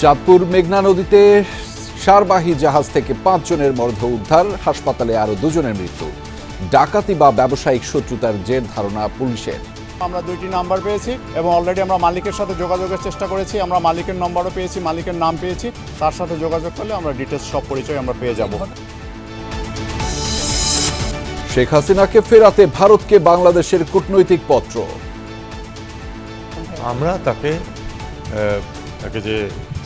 চাঁদপুর মেঘনা নদীতে সারবাহী জাহাজ থেকে পাঁচজনের মর্ধ উদ্ধার হাসপাতালে আরও দুজনের মৃত্যু। ডাকাতি বা ব্যবসায়িক শত্রুতার জের ধারণা পুলিশের। আমরা দুইটি নাম্বার পেয়েছি এবং অলরেডি আমরা মালিকের সাথে যোগাযোগের চেষ্টা করেছি। আমরা মালিকের নম্বরও পেয়েছি মালিকের নাম পেয়েছি। তার সাথে যোগাযোগ করলে আমরা ডিটেলস সব পরিচয় আমরা পেয়ে যাব। শেখ হাসিনাকে ফেরাতে ভারতকে বাংলাদেশের কূটনৈতিক পত্র। আমরা তাকে তাকে যে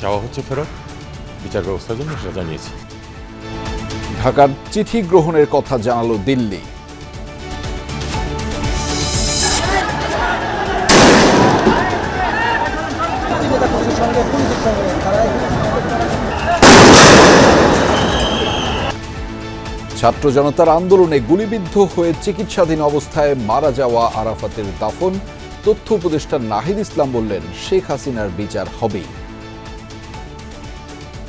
চাওয়া হচ্ছে ফেরত, বিচার ব্যবস্থার জন্য সেটা জানিয়েছি। ঢাকার চিঠি গ্রহণের কথা জানালো দিল্লি। ছাত্র জনতার আন্দোলনে গুলিবিদ্ধ হয়ে চিকিৎসাধীন অবস্থায় মারা যাওয়া আরাফাতের দাফন তথ্য উপদেষ্টা নাহিদ ইসলাম বললেন শেখ হাসিনার বিচার হবেই।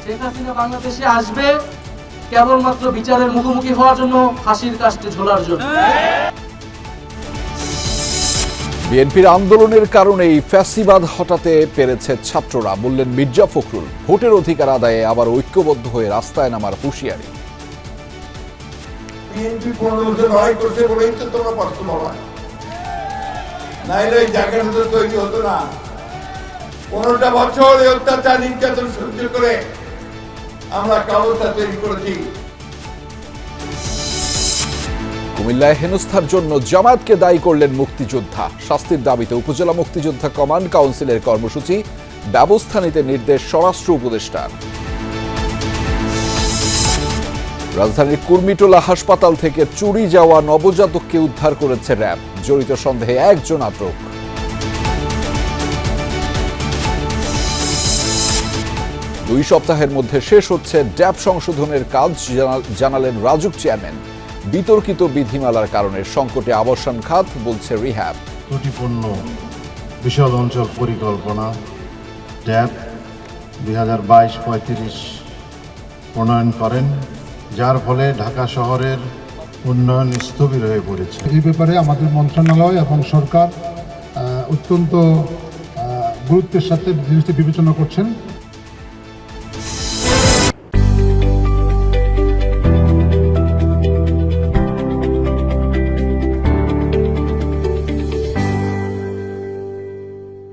শেখ হাসিনা বাংলাদেশে আসবে কেবলমাত্র বিচারের মুখোমুখি হওয়ার জন্য ফাঁসির কাস্টে ঝোলার জন্য। বিএনপির আন্দোলনের কারণেই ফ্যাসিবাদ হটাতে পেরেছে ছাত্ররা বললেন মির্জা ফখরুল। ভোটের অধিকার আদায়ে আবার ঐক্যবদ্ধ হয়ে রাস্তায় নামার হুঁশিয়ারি। বিএনপি পনেরো লড়াই করছে বলেই তো তোমরা কষ্ট পাবা নাইলে এই জায়গাটা তৈরি হতো না। পনেরোটা বছর এই অত্যাচার নির্যাতন সহ্য করে আমরা তৈরি করেছি। কুমিল্লায় হেনস্থার জন্য জামায়াতকে দায়ী করলেন মুক্তিযোদ্ধা। শাস্তির দাবিতে উপজেলা মুক্তিযোদ্ধা কমান্ড কাউন্সিলের কর্মসূচি, ব্যবস্থা নিতে নির্দেশ স্বরাষ্ট্র উপদেষ্টার। রাজধানীর কুর্মিটোলা হাসপাতাল থেকে চুরি যাওয়া নবজাতককে উদ্ধার করেছে র্যাব। জড়িত সন্দেহে একজন আটক। দুই সপ্তাহের মধ্যে শেষ হচ্ছে ড্যাব সংশোধনের কাজ জানালেন রাজুক চেয়ারম্যান। বিতর্কিত বিধিমালার কারণে সংকটে আবাসন খাত, বলছে রিহ্যাব। ত্রুটিপূর্ণ বিশাল অঞ্চল পরিকল্পনা, ড্যাব দুই হাজার বাইশ পঁয়ত্রিশ প্রণয়ন করেন। যার ফলে ঢাকা শহরের উন্নয়ন স্থবির হয়ে পড়েছে। এই ব্যাপারে আমাদের মন্ত্রণালয় এবং সরকার অত্যন্ত গুরুত্বের সাথে জিনিসটি বিবেচনা করছেন।